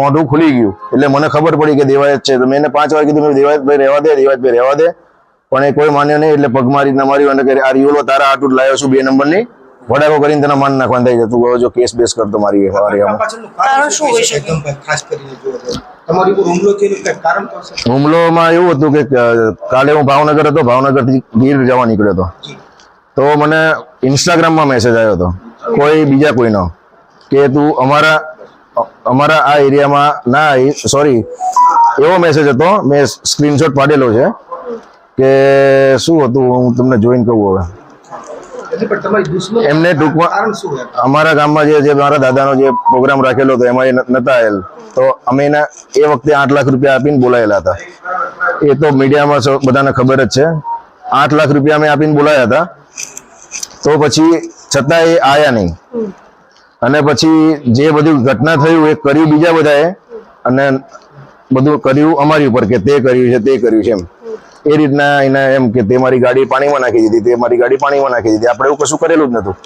મોઢું ખુલી ગયું. એટલે મને ખબર પડી કે દેવાયત છે. તો મેં એને પાંચ વાર કીધું મેં દેવાયત ભાઈ રહેવા દે દેવાયત ભાઈ રહેવા દે. પણ એ કોઈ માન્યો નહીં એટલે પગ મારી ના માર્યું અને આ રિયોલો તારા આટલું લાવ્યો છું બે નંબરની. વડાકો કરીને તને માન નાખવાનું થઈ જતું જો કેસ બેસ કરતો મારી હુમલોમાં એવું હતું કે કાલે હું ભાવનગર હતો ભાવનગરથી ગીર જવા નીકળ્યો હતો. તો મને ઇન્સ્ટાગ્રામમાં મેસેજ આવ્યો હતો. કોઈ બીજા કોઈનો કે તું અમારા અમારા આ એરિયામાં ના સોરી એવો મેસેજ હતો મેં સ્ક્રીનશોટ પાડેલો છે કે શું હતું હું તમને જોઈન કહું હવે. એમને ટૂંકમાં કારણ શું એમ અમારા ગામમાં જે જે મારા દાદાનો જે પ્રોગ્રામ રાખેલો હતો એમાં એ નતા આવેલ. તો અમે એના એ વખતે આઠ લાખ રૂપિયા આપીને બોલાયેલા હતા. એ તો મીડિયામાં બધાને ખબર જ છે. આઠ લાખ રૂપિયા અમે આપીને બોલાયા હતા. તો પછી છતાં એ આયા નહીં. અને પછી જે બધું ઘટના થયું એ કર્યું બીજા બધાએ અને બધું કર્યું અમારી ઉપર કે તે કર્યું છે, તે કર્યું છે એમ. એ રીતના એના એમ કે તે મારી ગાડી પાણીમાં નાખી દીધી, તે મારી ગાડી પાણીમાં નાખી દીધી. આપણે એવું કશું કરેલું જ નતું